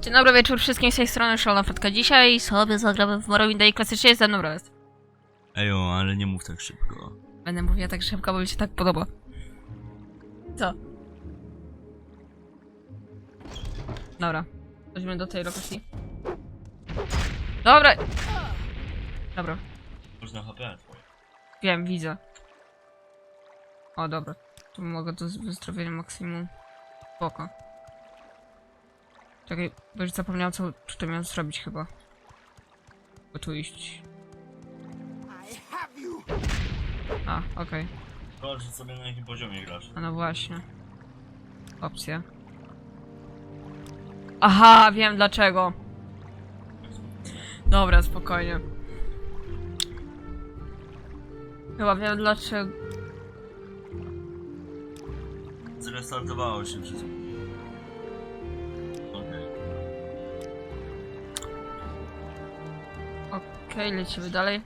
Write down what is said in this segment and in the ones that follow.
Dzień dobry wieczór wszystkim z tej strony Szalona Fredka. Dzisiaj sobie zagramy w Morrowind i klasycznie jest ze mną Rest. Ejo, ale nie mów tak szybko. Będę mówiła tak szybko, bo mi się tak podoba. Co? Dobra. Chodźmy do tej lokacji. Dobra. Dobra. Można HP twoje. Wiem, widzę. O, dobra. Tu mogę to z wyzdrowieniem maksimum. Spoko. Czekaj, bo już zapomniałam co tutaj miałem zrobić chyba. Bo tu iść. A, okej. Zobacz sobie na jakim poziomie grasz. A no właśnie. Opcja. Aha, wiem dlaczego. Dobra, spokojnie. Chyba wiem dlaczego. Zrestartowało się wszystko. Okej, lecimy dalej.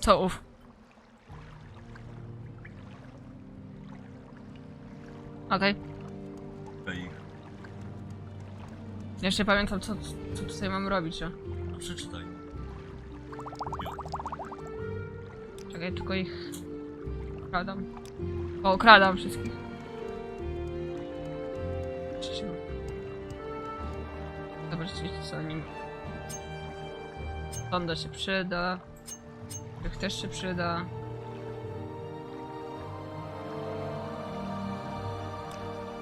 Co ów? Okej. Okay. Jeszcze pamiętam co, co tutaj mam robić? No przeczytaj. Czekaj, tylko ich... Kradam. O, kradam wszystkich. Trzeba. Zobaczcie, co nim... Sonda się przyda. Tych też się przyda.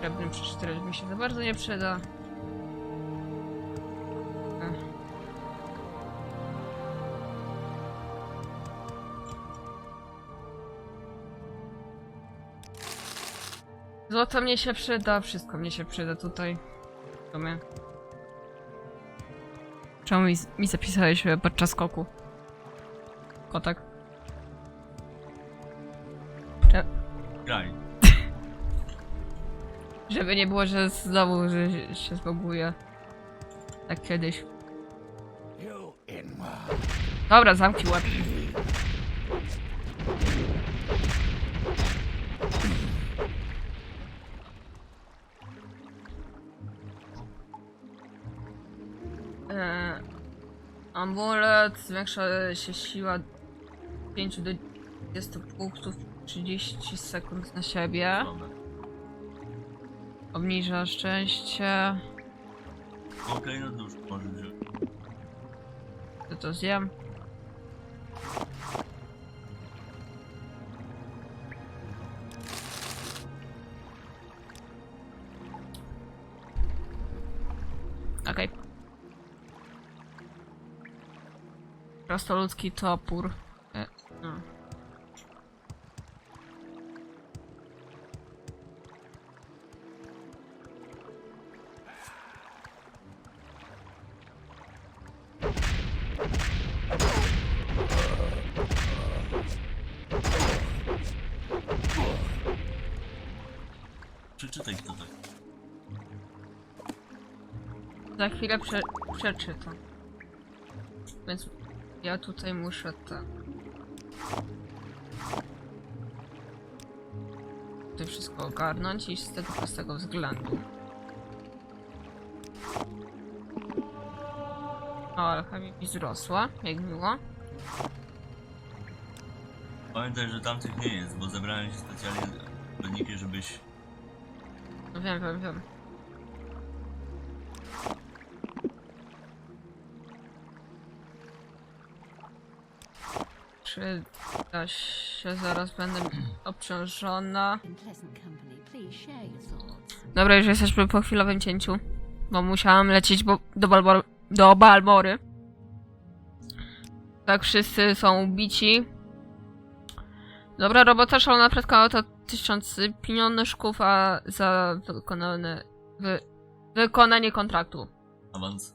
Srebrny przeczytać mi się za bardzo nie przyda. Złoto mnie się przyda, wszystko mnie się przyda tutaj. W sumie. Czemu mi, mi zapisałeś e, podczas skoku? Kotek. Cze- Graj. Żeby nie było, że znowu że się- się zboguje. Tak kiedyś. Dobra, zamknij łeb. Amulet, zwiększa się siła 5 do 20 punktów, 30 sekund na siebie. Obniża szczęście. Okej, no to już może. To to zjem. Prostoludzki topór. E, no. Przeczytaj tutaj. Za chwilę prze, przeczytam. Więc ja tutaj muszę te. To wszystko ogarnąć i z tego prostego względu. O, alchemia mi wzrosła, jak miło. Pamiętaj, że tamtych nie jest, bo zebrałem się specjalnie składniki, żebyś... No wiem, wiem, wiem. Czy da się zaraz będę obciążona? Dobra, już jesteśmy po chwilowym cięciu. Bo musiałam lecieć bo, do, Balbor do Balmory. Tak, wszyscy są bici. Dobra robota, szalona predka to tysiąc pieniążków, a za wykonane, wy, wykonanie kontraktu. Awans.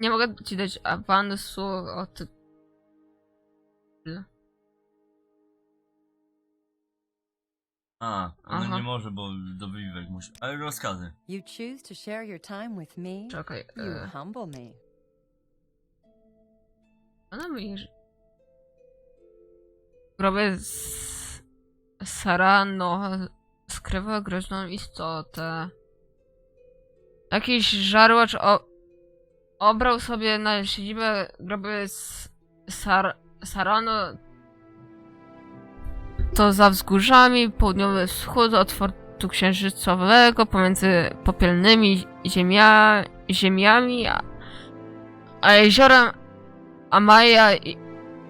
Nie mogę ci dać awansu od... A, ona Aha. nie może, bo do Vivek musi... Ale rozkazy. You choose to share your time with me? Czekaj. You E, humble me. Ona mówi, że... Grobie z... Sarano skrywa groźną istotę. Jakiś żarłacz o... obrał sobie na siedzibę groby z Sar... Sarano to za wzgórzami południowy wschód od fortu księżycowego pomiędzy popielnymi ziemia, ziemiami a, a jeziorem Amaya i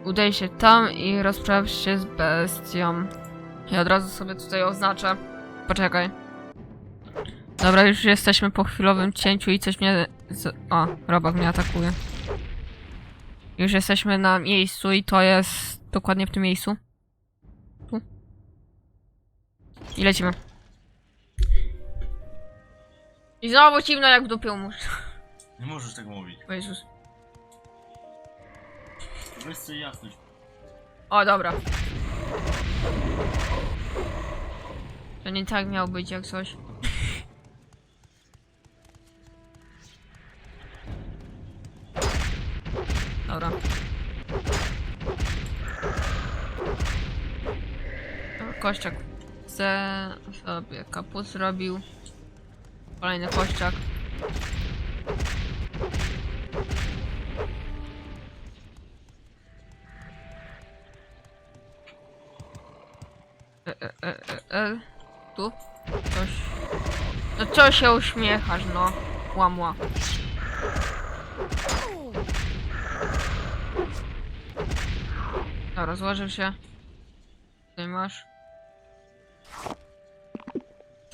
udaj się tam i rozpraw się z bestią. I od razu sobie tutaj oznaczę. Poczekaj. Dobra, już jesteśmy po chwilowym cięciu i coś mnie... Z... O, robak mnie atakuje. Już jesteśmy na miejscu i to jest dokładnie w tym miejscu. I lecimy. I znowu zimno jak w dupie. Nie możesz tak mówić. O Jezus. Weź sobie jasność. O, dobra. To nie tak miało być jak coś. Dobra, Kościak. Chcę sobie kaput zrobił. Kolejny kościak. E, e, e, e, e. Tu? Coś. No co się uśmiechasz, no? Łamła. Dobra, złożył się.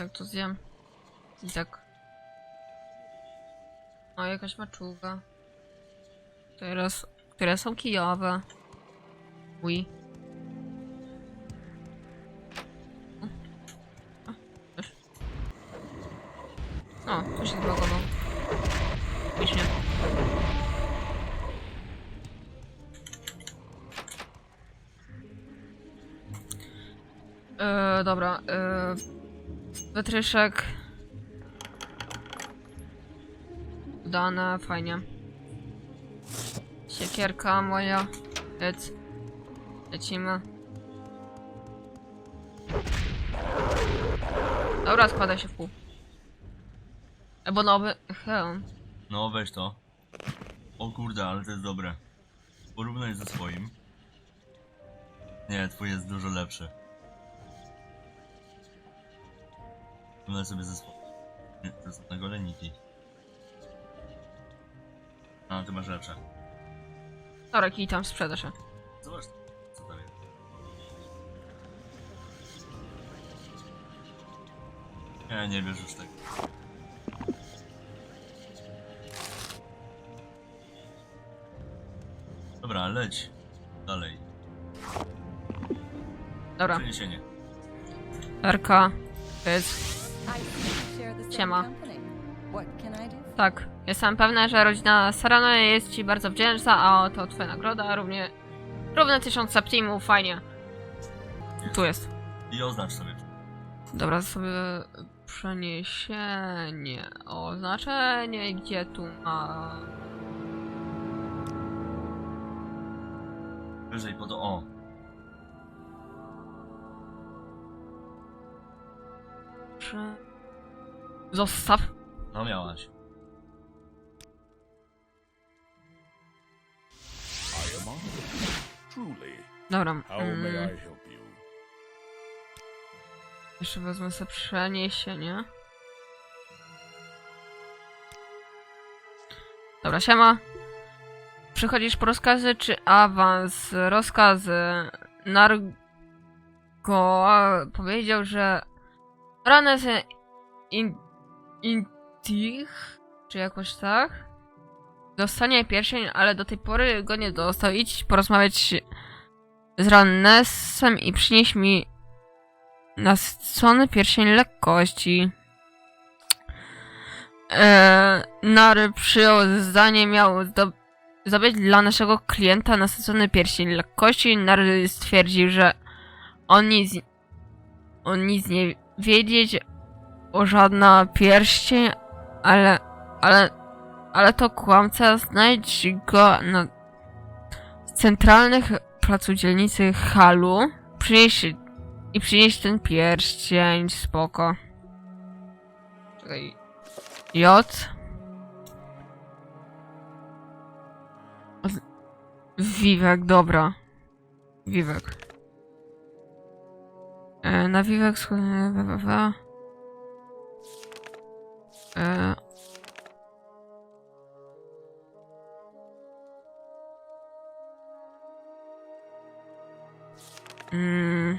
Tak to zjem. I tak. O, jakaś maczuga. Teraz, które są kijowe. Uj. O, tu się zbagował. Śmiesznie. E, dobra, e, wytryszek. Dane, fajnie. Siekierka moja. Lec. Lecimy. Dobra, składa się w pół. Albo nowy hełm. No weź to. O kurde, ale to jest dobre. Porównaj ze swoim. Nie, twój jest dużo lepszy. Porównaj sobie ze na goleniki. A, ty masz lepsze. Dobra, kij tam sprzeda się. Zobacz, co tam jest. Nie, nie wiesz już tak. Dobra, leć. Dalej. Dobra, Przeniesienie. RK. To Siema. Tak, jestem pewna, że rodzina Sarano jest ci bardzo wdzięczna, a oto twoja nagroda, równie... Równe tysiąc subteamów, fajnie. Tu jest. I oznacz sobie. Dobra, sobie przeniesienie, oznaczenie, gdzie tu ma... Wyżej po to. O. Prze... Zostaw. No miałaś. Dobra, mm, jeszcze wezmę sobie przeniesienie. Dobra, siema. Przychodzisz po rozkazy czy awans? Rozkazy. Nargo powiedział, że Ranes in, Intich, czy jakoś tak, dostanie pierścień, ale do tej pory go nie dostał. Idź porozmawiać z Rannesem i przynieś mi nasycony pierścień lekkości. Eee, Nary przyjął zdanie, miał zdo- zdobyć dla naszego klienta nasycony pierścień lekkości. Nary stwierdził, że on nic, on nic nie wiedzieć o żadna pierścień, ale, ale, ale to kłamca, znajdź go na, centralnych placu dzielnicy Halu. Przynieść i przynieść ten pierścień, spoko. Czekaj. J. Wiwek, dobra. Wiwek. E, na Wiwek sch- e, mm,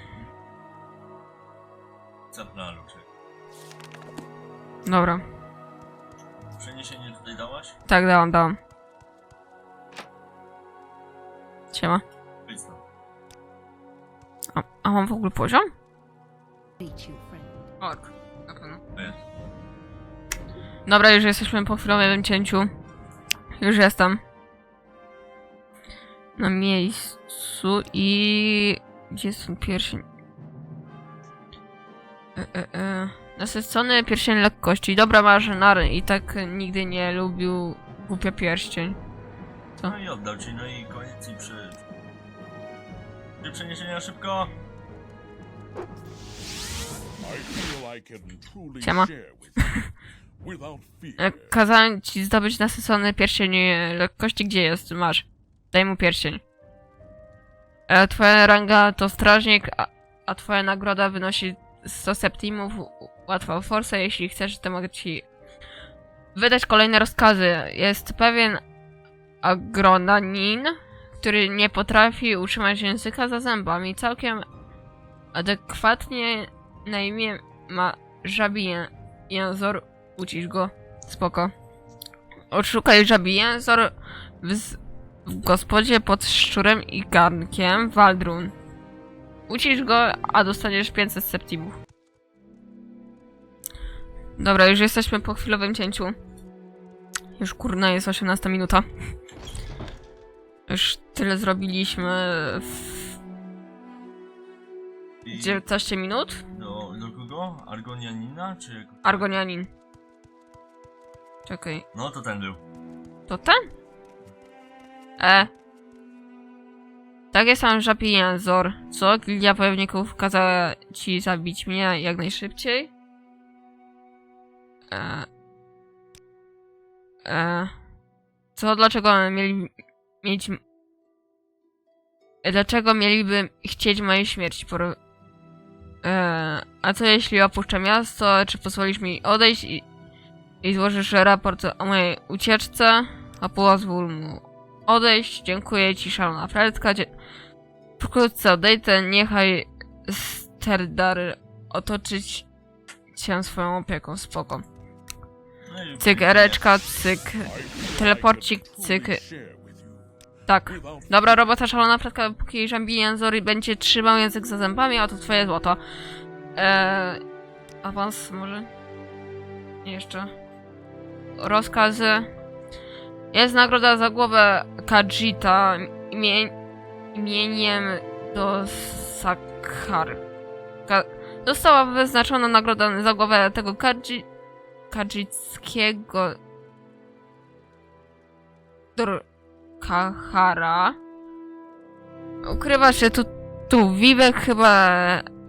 dobra. Przeniesienie tutaj dałaś? Tak, dałam, dałam. Siema. Wyjdź stąd. A, a mam w ogóle poziom? Meet you, friend. Ok, na pewno. To jest. Dobra, już jesteśmy po chwilowym cięciu. Już jestem. Na miejscu i... Gdzie jest ten pierścień? E, e, e. Nasycony pierścień lekkości. Dobra, marzynar i tak nigdy nie lubił głupia pierścień. Co? No i oddał ci, no i koniec i przy... Przy przeniesienia szybko! Siema. E. Kazałem ci zdobyć nasycony pierścień e, lekkości. Gdzie jest? Masz. Daj mu pierścień. E, Twoja ranga to strażnik, a, a twoja nagroda wynosi 100 septimów. Łatwa forsa. Jeśli chcesz, to mogę ci wydać kolejne rozkazy. Jest pewien agronanin, który nie potrafi utrzymać języka za zębami. Całkiem adekwatnie na imię ma żabi ję- jęzor. Ucisz go. Spoko. Odszukaj żabi jęzor w, w gospodzie pod szczurem i garnkiem Waldrun. Ucisz go, a dostaniesz 500 septimów. Dobra, już jesteśmy po chwilowym cięciu. Już kurna jest 18 minuta. Już tyle zrobiliśmy w I 19 minut. do, Argonianina, czy... jak- Argonianin. Czekaj. No to ten był. To ten? E. Takie sam żabi jęzor. Co? Gildia Wojowników kazała ci zabić mnie jak najszybciej? E. E. Co? Dlaczego mieli mieć... Dlaczego mieliby chcieć mojej śmierci? Por... E, a co jeśli opuszczę miasto? Czy pozwolisz mi odejść i, i złożysz raport o mojej ucieczce? A pozwól mu odejść. Dziękuję ci, szalona Fredka. Dzie- Wkrótce odejdę. Niechaj Sterdar otoczyć cię swoją opieką. Spoko. No cyk. I feel teleporcik, cyk. Tak. Dobra robota, szalona Fredka, póki Żambi Jęzor będzie trzymał język za zębami, a to twoje złoto. Eee, awans może? Jeszcze. Rozkazy. Jest nagroda za głowę Kajita imie, imieniem do Sakhar. Ka została wyznaczona nagroda za głowę tego Kaji Kajickiego Dr Kahara. Ukrywa się tu, tu Wiwek chyba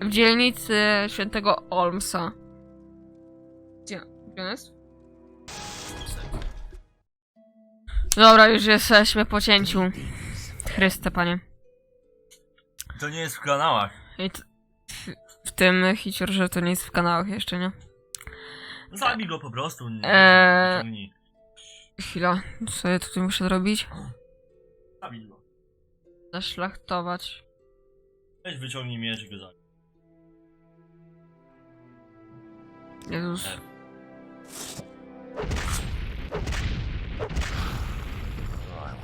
w dzielnicy świętego Olmsa. Gdzie, gdzie on jest? Dobra, już jesteśmy po cięciu. Chryste, panie. To nie jest w kanałach. I t- w, w tym hiciorze to nie jest w kanałach jeszcze, nie? Zabij go po prostu. nie- Eee. Chwila, co ja tutaj muszę zrobić? Zabij go. Zaszlachtować. Weź wyciągnij miecz i go zabij. Jezus.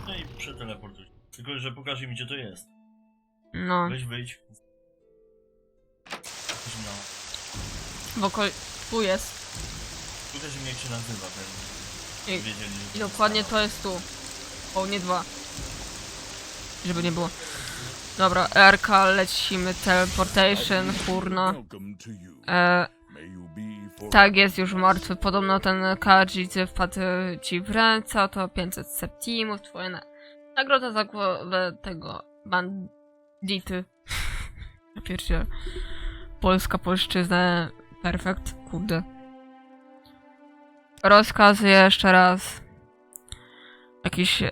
No i przeteleportuj. Tylko, że pokaż mi gdzie to jest. No, Weź wyjdź. Na... w okol... Tu jest. Pokaż mi jak się nazywa ten. I, Wiedzieli, że I dokładnie to jest tu. O, nie dwa. Żeby nie było. Dobra, RK, lecimy, teleportation, kurna. E, tak, jest już martwy. Podobno ten Kaji wpadł ci w ręce, to 500 septimów, twoja na Nagroda za głowę tego bandity. Ja pierdzielę. Polska, polszczyzna. Perfekt. Kurde. Rozkaz jeszcze raz. Jakiś...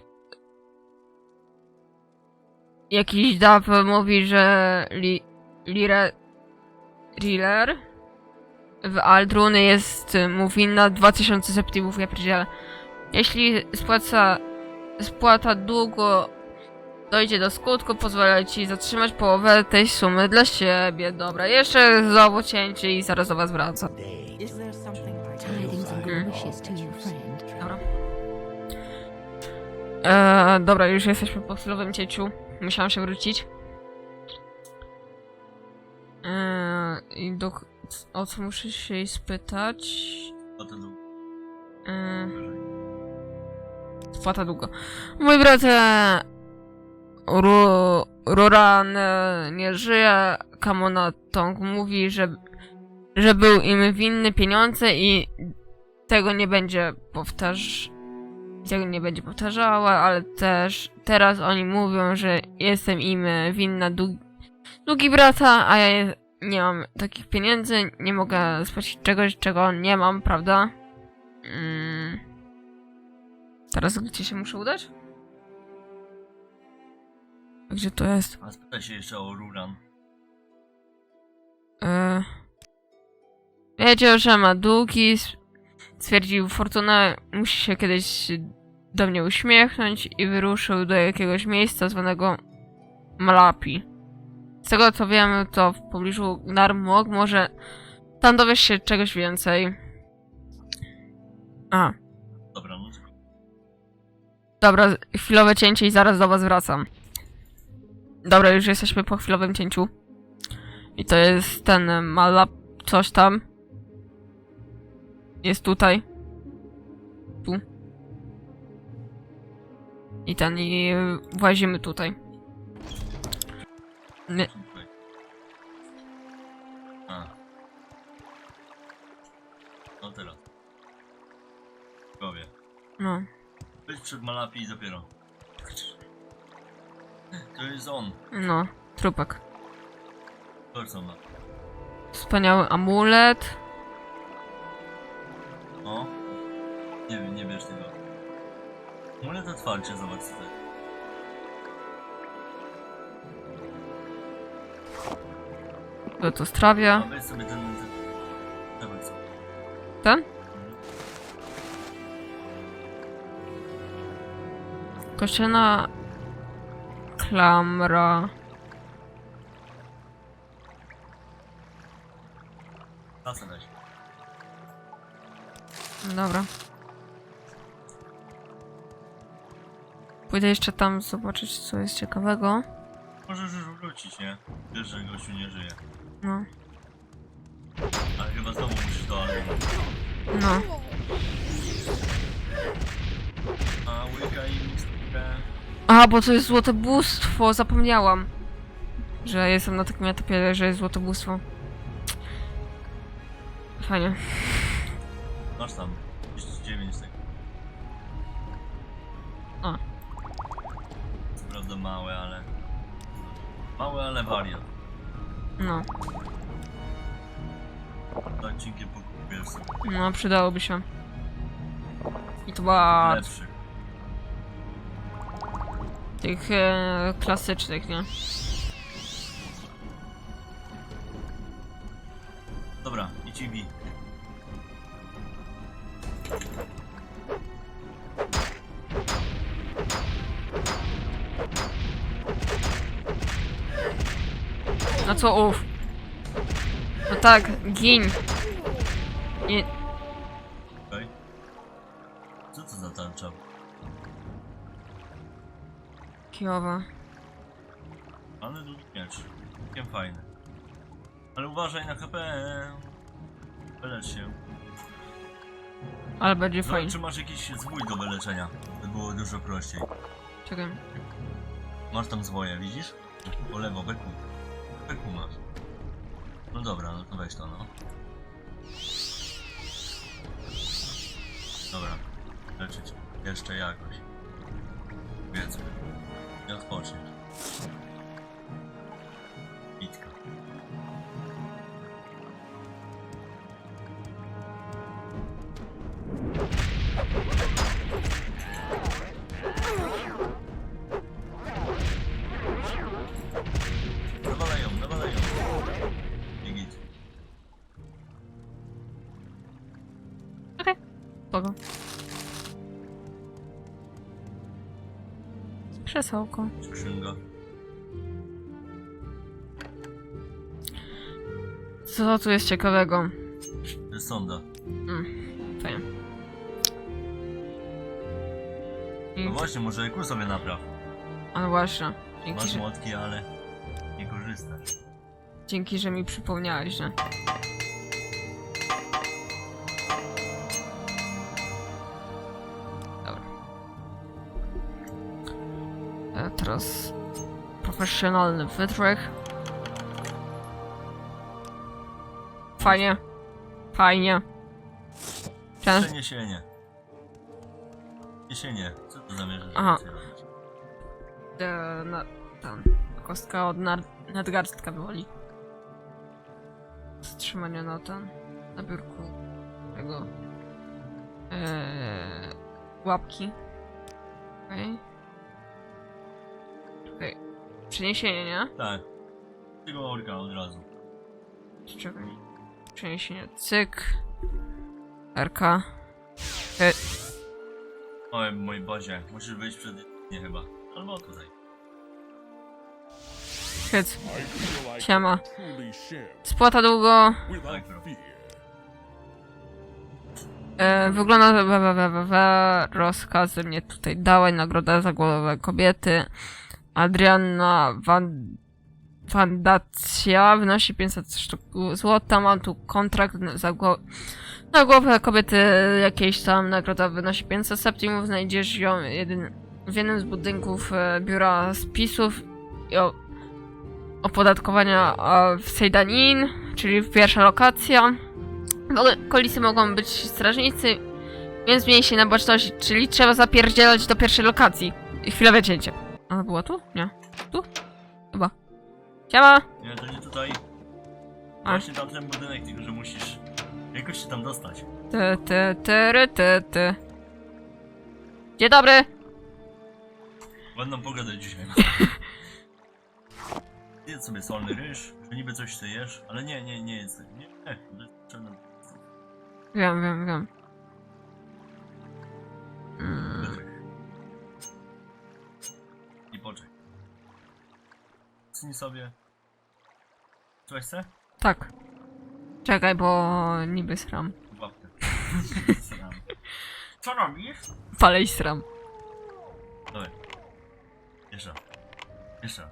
Jakiś dap mówi, że li, Lire... Riller w Aldrun jest mu winna 2000 septimów, ja pierdzielę. Jeśli spłaca, spłata długo dojdzie do skutku, pozwolę ci zatrzymać połowę tej sumy dla siebie. Dobra, jeszcze znowu cięcie i zaraz do was wracam. Friend. Dobra. Eee, dobra, już jesteśmy po chwilowym cięciu. Musiałam się wrócić. Eee, I do... O co muszę się jej spytać? A to dół. Eee, spłata długo. Mój brat e, Ru, Ruran e, nie żyje. Kamona Tong mówi, że, że był im winny pieniądze i tego nie będzie powtarz... tego nie będzie powtarzała, ale też teraz oni mówią, że jestem im winna długi, długi brata, a ja je- nie mam takich pieniędzy, nie mogę spłacić czegoś, czego nie mam, prawda? Mm. Teraz gdzie się muszę udać? Gdzie to jest? A spytaj się jeszcze o Ruran. Yy. Wiedział, że ma długi. Stwierdził, Fortuna musi się kiedyś do mnie uśmiechnąć i wyruszył do jakiegoś miejsca zwanego Malapi. Z tego co wiemy, to w pobliżu Narmog może tam dowiesz się czegoś więcej. A, Dobra, no dobra, chwilowe cięcie i zaraz do was wracam. Dobra, już jesteśmy po chwilowym cięciu. I to jest ten Malap coś tam. Jest tutaj. I ten, i włazimy tutaj. Nie. A. No teraz. Powie. no. Być przed Malapi i dopiero. To jest on. No, trupek. To co ma. Wspaniały amulet. O. Nie wiem, nie bierz tego. Mulet otwarcie, zobacz tutaj. To to strawia. Weź sobie ten... Kościana klamra. Dobra. Pójdę jeszcze tam zobaczyć, co jest ciekawego. Możesz już wrócić, nie? Wiesz, że gościu nie żyje. No, Ale chyba znowu musisz do album. no. A łyka i miksturę. A, bo to jest złote bóstwo, zapomniałam. Że jestem na takim etapie, że jest złote bóstwo. Fajnie. Masz tam. No, przydałoby się. I to była Lepszy. tych e, klasycznych, nie? Dobra, idź i bij. No co ów? No tak, gin. Kijowa. Ale długi miecz. Całkiem fajny. Ale uważaj na HP. Wylecz się. Ale będzie fajnie. czy masz jakiś zwój do wyleczenia. To było dużo prościej. Czekaj. Masz tam zwoje, widzisz? Po lewo, beku. Beku masz. No dobra, no to weź to, no. Dobra, leczyć jeszcze jakoś. Powiedzmy. 要好吃 Krzesełko. Co tu jest ciekawego? Sonda. Fajnie. I, No właśnie, może EQ sobie napraw. a właśnie. Dzięki Masz że, młotki, ale nie korzystasz. dzięki, że mi przypomniałeś, że... teraz profesjonalny wytrych. Fajnie. Fajnie. Często Przeniesienie. Przeniesienie. Co to zamierzasz Aha. robić? na, tam, kostka od nar- nadgarstka boli. Wstrzymanie na ten, na biurku tego e, łapki. Okej. Okej. Przeniesienie, nie? Tak. Tego orka od razu. Czekaj. Przeniesienie. Cyk. RK. Oj, mój Bozie, musisz wyjść przed... Nie chyba. Albo tutaj. Hyc. Siema. Spłata długo. Tak. E, wygląda we, we, we, we, we, rozkazy mnie tutaj dałeś, nagroda za głowę kobiety. Adrianna Van, Fundacja wynosi 500 sztuk złota, mam tu kontrakt za głowę. Na głowę kobiety jakiejś tam nagroda wynosi 500 septimów, znajdziesz ją jedyn, w jednym z budynków e, biura spisów i opodatkowania w Sejdanin, czyli pierwsza lokacja. W okolicy mogą być strażnicy, więc miej się na baczności, czyli trzeba zapierdzielać do pierwszej lokacji. I chwilę cięcie. A było tu? Nie. Tu? Chyba. Siema! Nie, to nie tutaj. A. Właśnie tamten budynek, tylko że musisz jakoś się tam dostać. Ty, ty, ty, ty, ty. Dzień dobry! Ładną pogodę dzisiaj. Jedz sobie solny ryż, że niby coś ty jesz, ale nie, nie, nie jedz tego. Nie, nie, potrzebne. Wiem, wiem, wiem. Mm, Cnij sobie. Coś chce? tak. Czekaj, bo niby sram. Sram. Co robisz? Palę i sram. Dawaj. Jeszcze. Jeszcze.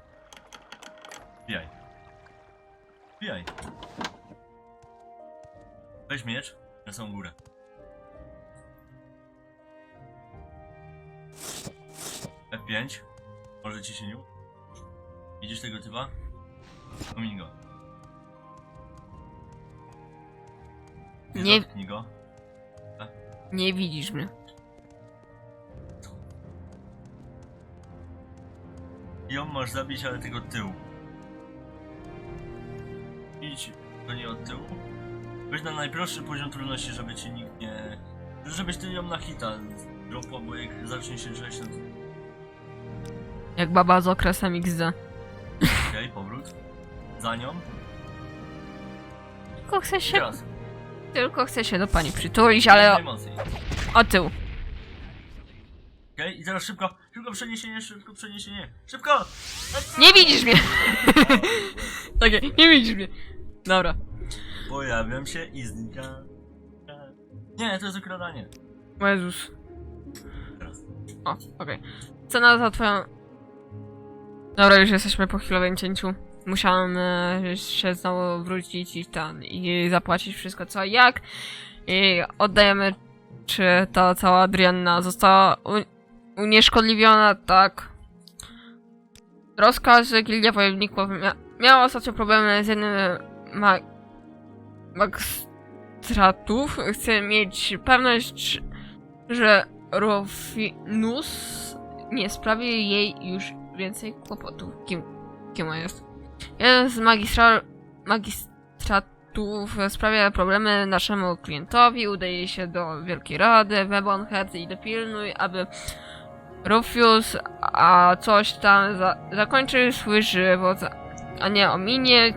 Wbijaj. Wbijaj. Weź miecz na samą górę. F5. Może ci się nie... Widzisz tego typa? Omiń go. Nie- Dotknij go. Nie widzisz mnie. Ją masz zabić, ale tylko tył. Idź do niej od tyłu. Weź na najprostszy poziom trudności, żeby ci nikt nie... Żebyś ty ją na hita dropła, bo jak zacznie się drzeć, to... Jak baba z okresem XD. Okej, powrót. Za nią. Tylko chcę się, Teraz. tylko chcę się do pani przytulić, ale Najmocniej. o, o tył. Okej, i teraz szybko, szybko przeniesienie, szybko przeniesienie. Szybko! Nie widzisz mnie! Takie, nie widzisz mnie. Dobra. Pojawiam się i znika. Nie, to jest ukradanie. O Jezus. Teraz. O, okej. Cena za twoją... Dobra, już jesteśmy po chwilowym cięciu. Musiałem e, się znowu wrócić i ten, i zapłacić wszystko co i jak. I oddajemy, czy ta cała Adrianna została unieszkodliwiona, tak. Rozkaz Gildia Wojowników mia miała ostatnio problemy z jednym ma magstratów. Chcę mieć pewność, że Rofinus nie sprawi jej już więcej kłopotów. Kim, kim on jest? Jeden z magistra, magistratów sprawia problemy naszemu klientowi, udaje się do Wielkiej Rady, Webonhead i dopilnuj, aby Rufius, a coś tam za, zakończył swój żywot, a nie ominie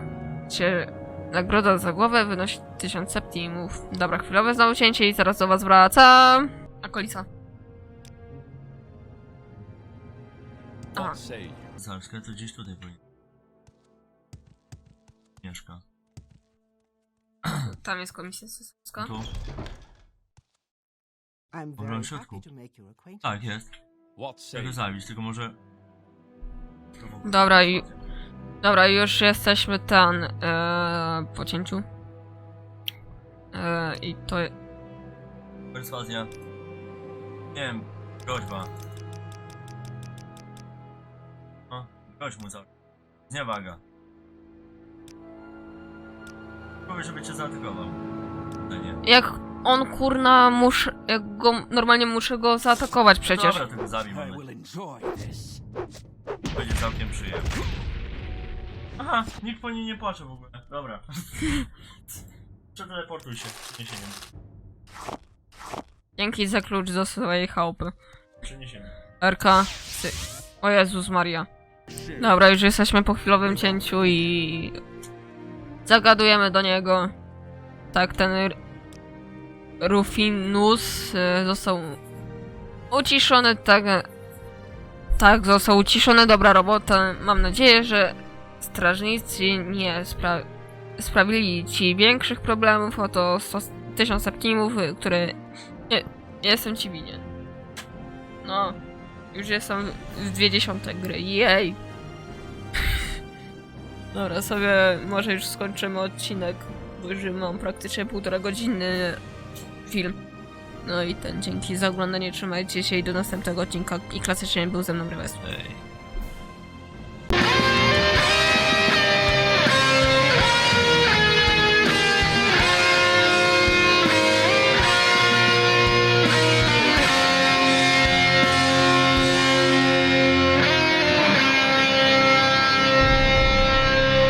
cię nagroda za głowę wynosi 1000 septimów. Dobra, chwilowe znowu cięcie i zaraz do was wracam. Akolica. Aha. Zarska to gdzieś tutaj powinien. Mieszka. Tam jest komisja sesowska. Tu? I'm Dobra, very w środku. happy to make your acquaintance. Tak, jest. What say Chcę go you? zabić, tylko może... To w ogóle- Dobra, i- Dobra, już jesteśmy ten e, po cięciu. E, I to. Perswazja. Nie wiem, groźba. No, groź mu za... Zniewaga. Powiedz, żeby cię zaatakował. No nie. Jak on kurna muszę. Jak go normalnie muszę go zaatakować przecież. Dobra, tego zabij, I mamy. will enjoy this. Będzie całkiem przyjemnie. Aha, nikt po niej nie płacze w ogóle. Dobra. Przeteleportuj się przeniesieniem. Dzięki za klucz do swojej chałupy. Przeniesieniem. RK. Sy. O Jezus Maria. Dobra, już jesteśmy po chwilowym cięciu i. Zagadujemy do niego. Tak, ten. Rufinus e, został uciszony, tak. e, Tak, został uciszony, dobra robota. Mam nadzieję, że strażnicy nie spra sprawili ci większych problemów. Oto 100 tysiąc septimów, które. Nie jestem ci winien. No. Już jestem w dwie dziesiąte gry. Jej! Dobra, sobie może już skończymy odcinek, bo już mam praktycznie półtora godziny film. No i ten, dzięki za oglądanie, trzymajcie się i do następnego odcinka. I klasycznie był ze mną Rewes.